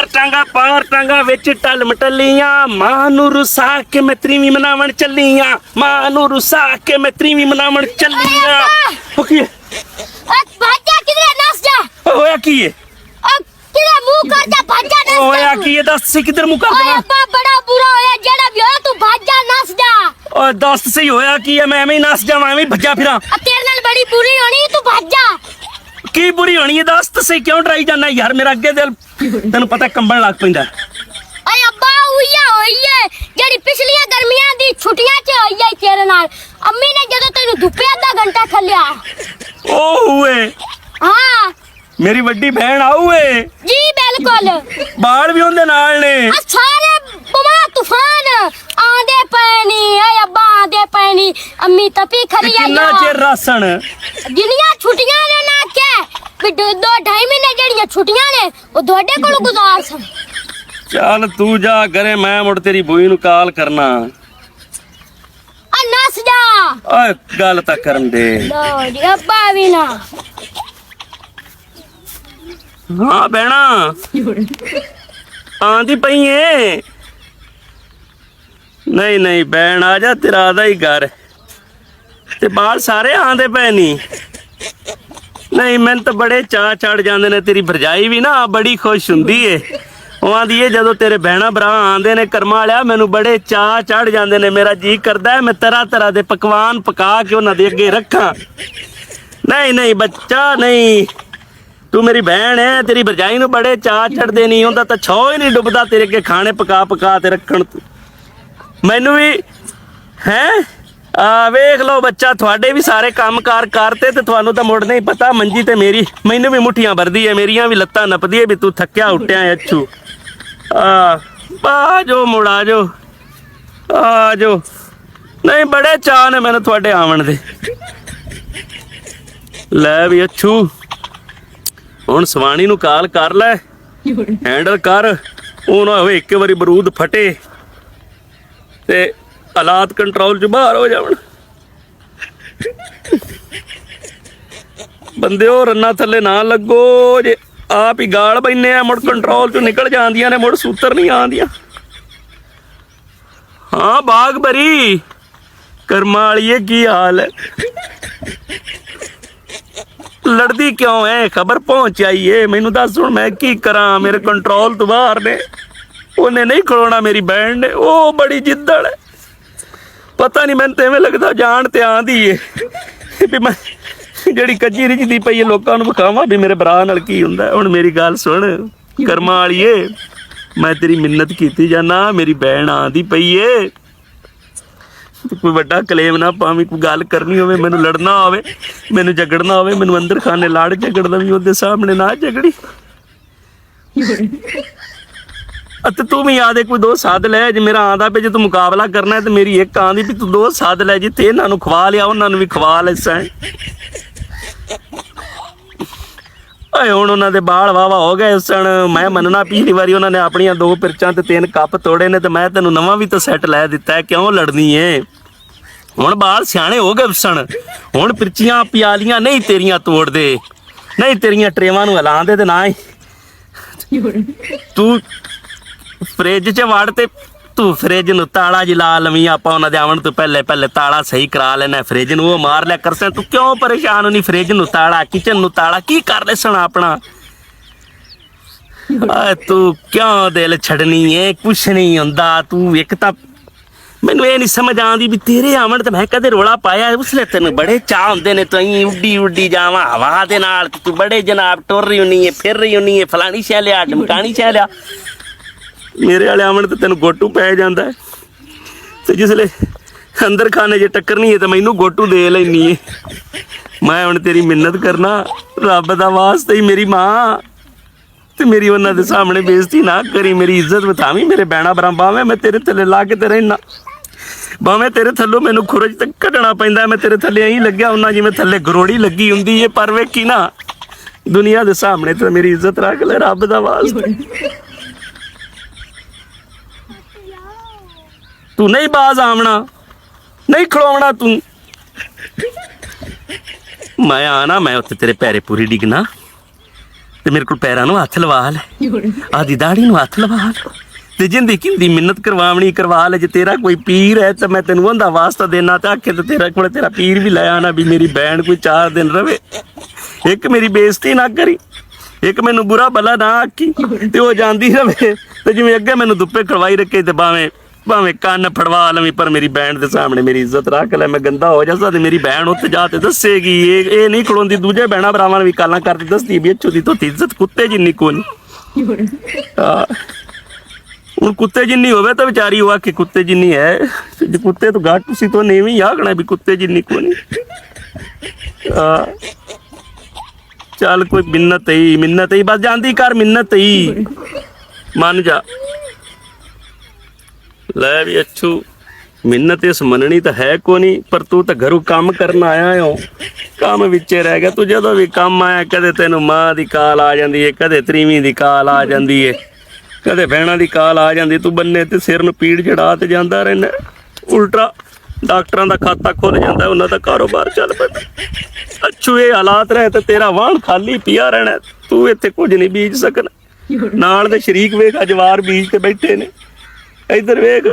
ਪਾਰ ਟਾਂਗਾ ਪਾਰ ਟਾਂਗਾ ਵਿੱਚ ਟਲ ਮਟਲੀਆਂ ਮਾਂ ਨੂੰ ਰੁਸਾ ਕੇ ਮੈਂ ਤਰੀਵੀਂ ਮਨਾਵਣ ਚੱਲੀਆਂ। ਮਾਂ ਨੂੰ ਰੁਸਾ ਕੇ ਮੈਂ ਤਰੀਵੀਂ ਮਨਾਵਣ ਚੱਲੀਆਂ। ਉਹ ਕੀ ਹੈ? ਓ ਭਾਜਾ ਕਿਧਰੇ ਨਸ ਜਾ। ਹੋਇਆ ਕੀ ਹੈ? ਓ ਕਿਧਰੇ ਮੂੰਹ ਕਰ ਜਾ ਭਾਜਾ ਨਸ ਹੋਇਆ ਕੀ ਹੈ? ਦੱਸ ਸੀ ਕਿੱਧਰ ਮੂੰਹ ਕਰ ਓਏ ਦੇਵਾਂ ਅੱਬਾ ਬੜਾ ਬੁਰਾ ਹੋਇਆ ਜਿਹੜਾ ਵੀ ਹੋਇਆ ਤੂੰ ਭਾਜਾ ਨਸ ਜਾ। ਓਏ ਦੱਸ ਸਹੀ ਹੋਇਆ ਕੀ ਹੈ? ਮੈਂ ਐਵੇਂ ਹੀ ਨੱਸ ਜਾਵਾਂ ਐਵੇਂ ਭੱਜਾ ਫਿਰਾਂ। ਤੇਰੇ ਨਾਲ ਬੜੀ ਬੁਰੀ ਹੋਣੀ ਤੂੰ ਭਾਜਾ। ਕੀ ਬੁਰੀ ਹੋਣੀ ਹੈ? ਦੱਸ ਤਾਂ ਸਹੀ ਕਿਉਂ ਡਰਾਈ ਜਾਂਦਾ ਯਾਰ ਮੇਰਾ ਅੱਗੇ ਦਿਲ? ਤੈਨੂੰ ਪਤਾ ਕੰਬਣ ਲੱਗ ਪੈਂਦਾ। ਓਏ ਅੱਬਾ ਉਈਆ ਹੋਈਏ। ਜਿਹੜੀ ਪਿਛਲੀਆਂ ਗਰਮੀਆਂ ਦੀ ਛੁੱਟੀਆਂ 'ਚ ਹੋਈ ਹੈ ਤੇਰੇ ਨਾਲ ਅੰਮੀ ਨੇ ਜਦੋਂ ਤੈਨੂੰ ਧੁੱਪੇ ਅੱਧਾ ਘੰਟਾ ਖੱਲਿਆ ਓ ਹੋਏ ਹਾਂ। ਮੇਰੀ ਵੱਡੀ ਭੈਣ ਆਊਏ ਜੀ ਬਿਲਕੁਲ। ਬਾਲ ਵੀ ਉਹਦੇ ਨਾਲ ਨੇ। ਆ ਸਾਰੇ ਬਮਾ ਤੂਫਾਨ ਆਂਦੇ ਪਏ ਨੀ ਏ ਅੱਬਾ ਆਂਦੇ ਨੀ ਅੰਮੀ ਤਪੀ ਖਰੀ ਕਿੰਨਾ ਆਈਓ ਚਿਰ ਰਾਸਣ? ਜਿੰਨੀਆਂ ਛੁੱਟੀਆਂ ਨੇ ਨਾ ਕਿ ਵੀ ਦੋ ਦੋ ਢਾਈ ਮਹੀਨੇ ਜਿਹੜੀਆਂ ਛੁੱਟੀਆਂ ਨੇ ਉਹ ਤੁਹਾਡੇ ਕੋਲ ਗੁਜ਼ਾਰ ਸਨ। ਚੱਲ ਤੂੰ ਜਾ ਕਰੇ ਮੈਂ ਮੁੜ ਤੇਰੀ ਬੂਈ ਨੂੰ ਕਾਲ ਕਰਨਾ। ਆ ਨਸ ਜਾ। ਓਏ ਗੱਲ ਤਾਂ ਕਰਨ ਦੇ। ਲੋ ਜੀ ਅੱਬਾ ਵੀ ਨਾ ਹਾਂ ਬਹਿਣਾ। ਆਂਦੀ ਪਈ ਏ। ਨਹੀਂ ਨਹੀਂ ਬਹਿਣ ਆ ਜਾ ਤੇਰਾ ਦਾ ਹੀ ਘਰ। ਤੇ ਬਾਲ ਸਾਰੇ ਆਂਦੇ ਪਏ ਨਹੀਂ ਨਹੀਂ, ਮੈਨੂੰ ਤਾਂ ਬੜੇ ਚਾਹ ਚੜ ਜਾਂਦੇ ਨੇ, ਤੇਰੀ ਭਰਜਾਈ ਵੀ ਨਾ ਬੜੀ ਖੁਸ਼ ਹੁੰਦੀ ਏ। ਉਹ ਆਂਦੀ ਏ, ਜਦੋਂ ਤੇਰੇ ਬਹਿਣਾ ਭਰਾ ਆਂਦੇ ਨੇ ਕਰਮਾਂ ਵਾਲਿਆ, ਮੈਨੂੰ ਬੜੇ ਚਾਹ ਚੜ ਜਾਂਦੇ ਨੇ, ਮੇਰਾ ਜੀ ਕਰਦਾ ਹੈ ਮੈਂ ਤਰ੍ਹਾਂ ਤਰ੍ਹਾਂ ਦੇ ਪਕਵਾਨ ਪਕਾ ਕੇ ਉਹਨਾਂ ਦੇ ਅੱਗੇ ਰੱਖਾਂ। ਨਹੀਂ ਨਹੀਂ, ਬੱਚਾ ਨਹੀਂ, ਤੂੰ ਮੇਰੀ ਭੈਣ ਹੈ ਤੇਰੀ ਭਰਜਾਈ ਨੂੰ ਬੜੇ ਚਾਹ ਚੜਦੇ ਨਹੀਂ ਹੁੰਦਾ ਤਾਂ ਛੋ ਹੀ ਨਹੀਂ ਡੁੱਬਦਾ ਤੇਰੇ ਅੱਗੇ ਖਾਣੇ ਪਕਾ ਪਕਾ ਤੇ ਰੱਖਣ ਤੂੰ। ਮੈਨੂੰ ਵੀ, ਹੈ? ਆ ਵੇਖ ਲਓ ਬੱਚਾ ਤੁਹਾਡੇ ਵੀ ਸਾਰੇ ਕੰਮਕਾਰ ਕਰਤੇ ਤੇ ਤੁਹਾਨੂੰ ਤਾਂ ਮੁੜ ਨਹੀਂ ਪਤਾ ਮੰਜੀ ਤੇ ਮੇਰੀ ਮੈਨੂੰ ਵੀ ਮੁੱਠੀਆਂ ਭਰਦੀ ਹੈ ਮੇਰੀਆਂ ਵੀ ਲੱਤਾਂ ਨੱਪਦੀ ਹੈ ਵੀ ਤੂੰ ਥੱਕਿਆ ਉੱਟਿਆ ਹੈ ਅੱਛੂ। ਆ ਆ ਜੋ ਮੁੜ ਜੋ ਆ ਜੋ ਨਹੀਂ ਬੜੇ ਚਾਹ ਨੇ ਮੈਨੂੰ ਤੁਹਾਡੇ ਆਵਣ ਦੇ। ਲੈ ਵੀ ਅੱਛੂ। ਹੁਣ ਸਵਾਣੀ ਨੂੰ ਕਾਲ ਕਰ ਲੈ। ਹੈਂਡਲ ਕਰ। ਉਹ ਨਾ ਹੋਵੇ ਇੱਕ ਵਾਰੀ ਬਰੂਦ ਫਟੇ। ਤੇ ਹਾਲਾਤ ਕੰਟਰੋਲ ਚ ਬਾਹਰ ਹੋ ਜਾਵਣ। ਬੰਦਿਓ, ਰੰਨਾ ਥੱਲੇ ਨਾ ਲੱਗੋ, ਜੇ ਆਪ ਹੀ ਗਾਲ ਬੈਨੇ ਆ, ਮੁੜ ਕੰਟਰੋਲ ਚੋਂ ਨਿਕਲ ਜਾਂਦੀਆਂ ਨੇ, ਮੁੜ ਸੂਤਰ ਨਹੀਂ ਆਉਂਦੀਆਂ। ਹਾਂ, ਬਾਗ ਬਰੀ ਕਰਮਾਂ ਵਾਲੀਏ ਕੀ ਹਾਲ ਹੈ? ਲੜਦੀ ਕਿਉਂ ਐ? ਖਬਰ ਪਹੁੰਚ ਆਈ ਏ। ਮੈਨੂੰ ਦੱਸ ਹੁਣ ਮੈਂ ਕੀ ਕਰਾਂ? ਮੇਰੇ ਕੰਟਰੋਲ ਤੋਂ ਬਾਹਰ ਨੇ। ਉਹਨੇ ਨਹੀਂ ਖਲੋਣਾ ਮੇਰੀ ਬੈਂਡ ਨੇ। ਉਹ ਬੜੀ ਜਿੱਦੜ ਹੈ। ਪਤਾ ਨਹੀਂ ਮੈਨੂੰ ਤੇ ਐਵੇਂ ਲੱਗਦਾ ਜਾਣ ਤੇ ਆਂਦੀ ਏ। ਵੀ ਮੈਂ ਜਿਹੜੀ ਕੱਜੀ ਰਿਜਦੀ ਪਈ ਏ, ਲੋਕਾਂ ਨੂੰ ਵਿਖਾਵਾਂ ਵੀ ਮੇਰੇ ਭਰਾ ਨਾਲ ਕੀ ਹੁੰਦਾ। ਹੁਣ ਮੇਰੀ ਗੱਲ ਸੁਣ, ਕਰਮਾਂ ਵਾਲੀਏ ਮੈਂ ਤੇਰੀ ਮਿੰਨਤ ਕੀਤੀ ਜਾਨਾ, ਮੇਰੀ ਭੈਣ ਆਂਦੀ ਪਈ ਏ। ਕੋਈ ਵੱਡਾ ਕਲੇਮ ਨਾ ਪਾਵੀਂ, ਕੋਈ ਗੱਲ ਕਰਨੀ ਹੋਵੇ, ਮੈਨੂੰ ਲੜਨਾ ਹੋਵੇ, ਮੈਨੂੰ ਝਗੜਨਾ ਹੋਵੇ, ਮੈਨੂੰ ਅੰਦਰ ਖਾਨੇ ਲਾੜ ਝਗੜਦਾ ਵੀ ਉਹਦੇ ਸਾਹਮਣੇ ਨਾ ਝਗੜੀ। ਅਤੇ ਤੂੰ ਵੀ ਆਦੇ ਕੋਈ ਦੋ ਸਾਧ ਲੈ ਜੇ ਮੇਰਾ ਆਂਦਾ ਪਏ ਜੇ ਤੂੰ ਮੁਕਾਬਲਾ ਕਰਨਾ ਹੈ ਤੇ ਮੇਰੀ ਇੱਕ ਆਂਦੀ ਵੀ ਤੂੰ ਦੋ ਸਾਧ ਲੈ ਜਿੱਥੇ ਇਹਨਾਂ ਨੂੰ ਖਵਾ ਲਿਆ ਉਹਨਾਂ ਨੂੰ ਵੀ ਖਵਾ ਲੈ ਸੈਂ। ਓਏ ਹੁਣ ਉਹਨਾਂ ਦੇ ਬਾਲ ਵਾਵਾ ਹੋ ਗਏ ਸਣ। ਮੈਂ ਮੰਨਣਾ ਪਿਛਲੀ ਵਾਰੀ ਉਹਨਾਂ ਨੇ ਆਪਣੀਆਂ ਦੋ ਪਿਰਚਾਂ ਤੇ ਤਿੰਨ ਕੱਪ ਤੋੜੇ ਨੇ ਤੇ ਮੈਂ ਤੈਨੂੰ ਨਵਾਂ ਵੀ ਤਾਂ ਸੈੱਟ ਲੈ ਦਿੱਤਾ ਕਿਉਂ ਲੜਨੀ ਏ? ਹੁਣ ਬਾਲ ਸਿਆਣੇ ਹੋ ਗਏ ਸਣ। ਹੁਣ ਪਿਰਚੀਆਂ ਪਿਆਲੀਆਂ ਨਹੀਂ ਤੇਰੀਆਂ ਤੋੜਦੇ ਨਹੀਂ ਤੇਰੀਆਂ ਟਰੇਵਾਂ ਨੂੰ ਹਲਾਉਂਦੇ ਤੇ ਨਾ ਹੀ। ਤੂੰ ਫ੍ਰਿਜ 'ਚ ਵੜ ਤੇ ਤੂੰ ਫ੍ਰਿਜ ਨੂੰ ਤਾਲਾ ਜੀ ਲਾ ਲਵੀਂ, ਆਪਾਂ ਉਹਨਾਂ ਦੇ ਆਉਣ ਤੋਂ ਪਹਿਲੇ ਪਹਿਲੇ ਤਾਲਾ ਸਹੀ ਕਰਾ ਲੈਣਾ ਫ੍ਰਿਜ ਨੂੰ ਉਹ ਮਾਰ ਲਿਆ ਕਰਸੇ ਤੂੰ ਕਿਉਂ ਪਰੇਸ਼ਾਨ ਹੋਣੀ ਫ੍ਰਿਜ ਨੂੰ ਤਾਲਾ, ਕਿਚਨ ਨੂੰ ਤਾਲਾ, ਕੀ ਕਰ ਲੈਸਣਾ ਆਪਣਾ? ਆ ਤੂੰ ਕਿਉਂ ਦਿਲ ਛੱਡਣੀ ਏ? ਕੁਛ ਨਹੀਂ ਹੁੰਦਾ, ਤੂੰ ਇੱਕ ਤਾਂ ਮੈਨੂੰ ਇਹ ਨਹੀਂ ਸਮਝ ਆਉਂਦੀ ਵੀ ਤੇਰੇ ਆਵਣ ਤੇ ਮੈਂ ਕਦੇ ਰੋਲਾ ਪਾਇਆ, ਉਸਲੇ ਤੈਨੂੰ ਬੜੇ ਚਾਹ ਹੁੰਦੇ ਨੇ, ਤੂੰ ਇੰਨੀ ਉੱਡੀ ਉੱਡੀ ਜਾਵਾਂ, ਹਵਾ ਦੇ ਨਾਲ, ਤੂੰ ਬੜੇ ਜਨਾਬ ਟੁਰ ਰਹੀ ਹੁੰਨੀ ਏ, ਫਿਰ ਰਹੀ ਹੁੰਨੀ ਏ, ਫਲਾਣੀ ਸ਼ੈ ਲਿਆ ਢਮਕਾਣੀ ਸ਼ੈ ਲਿਆ ਮੇਰੇ ਵਾਲੇ ਆਵਣ ਤੇ ਤੈਨੂੰ ਗੋਟੂ ਪੈ ਜਾਂਦਾ ਤੇ ਜਿਸਲੇ ਅੰਦਰ ਖਾਨੇ ਜੇ ਟੱਕਰਨੀ ਹੈ ਤਾਂ ਮੈਨੂੰ ਗੋਟੂ ਦੇ ਲੈਣੀ ਏ ਮੈਂ ਹੁਣ ਤੇਰੀ ਮਿੰਨਤ ਕਰਨਾ, ਰੱਬ ਦਾ ਵਾਸਤੇ ਹੀ ਮੇਰੀ ਮਾਂ। ਤੇ ਮੇਰੀ ਉਹਨਾਂ ਦੇ ਸਾਹਮਣੇ ਬੇਇੱਜ਼ਤੀ ਨਾ ਕਰੀ, ਮੇਰੀ ਇੱਜ਼ਤ ਬਤਾਵੀਂ ਮੇਰੇ ਬੈਣਾ ਬਰਾਂਬਾਵੇਂ ਮੈਂ ਤੇਰੇ ਥੱਲੇ ਲਾ ਕੇ ਤੇ ਰਹਿਣਾ ਬਾਵੇਂ ਤੇਰੇ ਥੱਲੋਂ ਮੈਨੂੰ ਖੁਰਜ ਤੱਕ ਕੱਢਣਾ ਪੈਂਦਾ, ਮੈਂ ਤੇਰੇ ਥੱਲੇ ਐਂ ਲੱਗਿਆ ਉਹਨਾਂ ਜਿਵੇਂ ਥੱਲੇ ਗਰੋੜੀ ਲੱਗੀ ਹੁੰਦੀ ਏ ਪਰ ਵੇਖੀ ਨਾ, ਦੁਨੀਆ ਦੇ ਸਾਹਮਣੇ ਤੇ ਮੇਰੀ ਇੱਜ਼ਤ ਰੱਖ ਲੈ ਰੱਬ ਦਾ ਵਾਸਤਾ। ਤੂੰ ਨਹੀਂ ਬਾਜ਼ ਆਵਣਾ, ਨਹੀਂ ਖਲੋਵਣਾ ਤੂੰ। ਮੈਂ ਆਣਾ, ਮੈਂ ਉੱਥੇ ਤੇਰੇ ਪੈਰੇ ਪੂਰੀ ਡਿਗਣਾ। ਤੇ ਮੇਰੇ ਕੋਲ ਪੈਰਾਂ ਨੂੰ ਹੱਥ ਲਵਾ ਲੈ, ਆਦੀ ਦਾੜੀ ਨੂੰ ਹੱਥ ਲਵਾ ਲੈ। ਤੇ ਜਿੰਦੀ ਕਿੰਦੀ ਮਿੰਨਤ ਕਰਵਾਵਣੀ, ਕਰਵਾ ਲੈ। ਜੇ ਤੇਰਾ ਕੋਈ ਪੀਰ ਹੈ, ਤਾਂ ਮੈਂ ਤੈਨੂੰ ਉਹਦਾ ਵਾਸਤਾ ਦੇਣਾ ਤੇ ਆਖੇ ਤੇ ਤੇਰਾ ਕੋਲ ਤੇਰਾ ਪੀਰ ਵੀ ਲੈ ਆਣਾ ਵੀ ਮੇਰੀ ਬੈਣ ਕੋਈ ਚਾਰ ਦਿਨ ਰਵੇ। ਇੱਕ ਮੇਰੀ ਬੇਇੱਜ਼ਤੀ ਨਾ ਕਰੀ, ਇੱਕ ਮੈਨੂੰ ਬੁਰਾ ਭਲਾ ਨਾ ਆਖੀ ਤੇ ਉਹ ਜਾਂਦੀ ਰਵੇ। ਤੇ ਜਿਵੇਂ ਅੱਗੇ ਮੈਨੂੰ ਦੁੱਪੇ ਖੜਵਾਈ ਰੱਖੇ ਤੇ ਬਾਵੇਂ ਭਾਵੇਂ ਕੰਨ ਫੜਵਾ ਲਵੀਂ, ਪਰ ਮੇਰੀ ਬੈਣ ਦੇ ਸਾਹਮਣੇ ਮੇਰੀ ਇੱਜ਼ਤ ਰੱਖ ਲੈ, ਮੈਂ ਗੰਦਾ ਹੋ ਜਾਸਾ ਤੇ ਮੇਰੀ ਬੈਣ ਉੱਥੇ ਜਾ ਤੇ ਦੱਸੇਗੀ। ਇਹ ਇਹ ਨਹੀਂ ਖਲੋਂਦੀ, ਦੂਜੇ ਬੈਣਾ ਭਰਾਵਾਂ ਨੂੰ ਵੀ ਕਾਲਾਂ ਕਰਦੀ ਦੱਸਦੀ ਵੀ ਅੱਛੋ ਦੀ ਤੋਤੀ ਇੱਜ਼ਤ ਕੁੱਤੇ ਜਿੰਨੀ ਕੋਈ ਹੁਣ ਕੁੱਤੇ ਜਿੰਨੀ ਹੋਵੇ ਤਾਂ ਵਿਚਾਰੀ ਉਹ ਕਿ ਕੁੱਤੇ ਜਿੰਨੀ ਹੈ ਜੇ ਕੁੱਤੇ ਤੋਂ ਘੱਟ ਸੀ ਤਾਂ ਵੀ ਆਖਣਾ ਵੀ ਕੁੱਤੇ ਜਿੰਨੀ ਕੋਈ ਨਹੀਂ। ਚੱਲ ਕੋਈ ਮਿੰਨਤ ਹੀ ਮਿੰਨਤ ਹੀ, ਬਸ ਜਾਂਦੀ ਕਰ ਮਿੰਨਤ ਹੀ। ਮੰਨ ਜਾ। ਲੈ ਵੀ ਅੱਛੂ। ਮਿੰਨਤ ਇਸ ਮੰਨਣੀ ਤਾਂ ਹੈ ਕੋ ਨਹੀਂ, ਪਰ ਤੂੰ ਤਾਂ ਘਰੋਂ ਕੰਮ ਕਰਨ ਆਇਆ ਹੋ ਕੰਮ ਵਿੱਚੇ ਰਹਿ ਗਿਆ, ਤੂੰ ਜਦੋਂ ਵੀ ਕੰਮ ਆਇਆ, ਕਦੇ ਤੈਨੂੰ ਮਾਂ ਦੀ ਕਾਲ ਆ ਜਾਂਦੀ ਏ, ਕਦੇ ਤਰੀਵੀਂ ਦੀ ਕਾਲ ਆ ਜਾਂਦੀ ਏ, ਕਦੇ ਭੈਣਾਂ ਦੀ ਕਾਲ ਆ ਜਾਂਦੀ, ਤੂੰ ਬੰਨੇ ਤੇ ਸਿਰ ਨੂੰ ਪੀੜ ਚੜਾ ਤੇ ਜਾਂਦਾ ਰਹਿਣਾ ਉਲਟਾ ਡਾਕਟਰਾਂ ਦਾ ਖਾਤਾ ਖੁੱਲ ਜਾਂਦਾ, ਉਹਨਾਂ ਦਾ ਕਾਰੋਬਾਰ ਚੱਲ ਪੈਂਦਾ। ਅੱਛੂ, ਇਹ ਹਾਲਾਤ ਰਹੇ ਤੇ ਤੇਰਾ ਵਾਹਣ ਖਾਲੀ ਪਿਆ ਰਹਿਣਾ, ਤੂੰ ਇੱਥੇ ਕੁਝ ਨਹੀਂ ਬੀਜ ਸਕਣਾ। ਨਾਲ ਦੇ ਸ਼ਰੀਕ ਵੇਖ ਅਜਵਾਰ ਬੀਜ ਤੇ ਬੈਠੇ ਨੇ। ਇੱਧਰ ਵੇਖ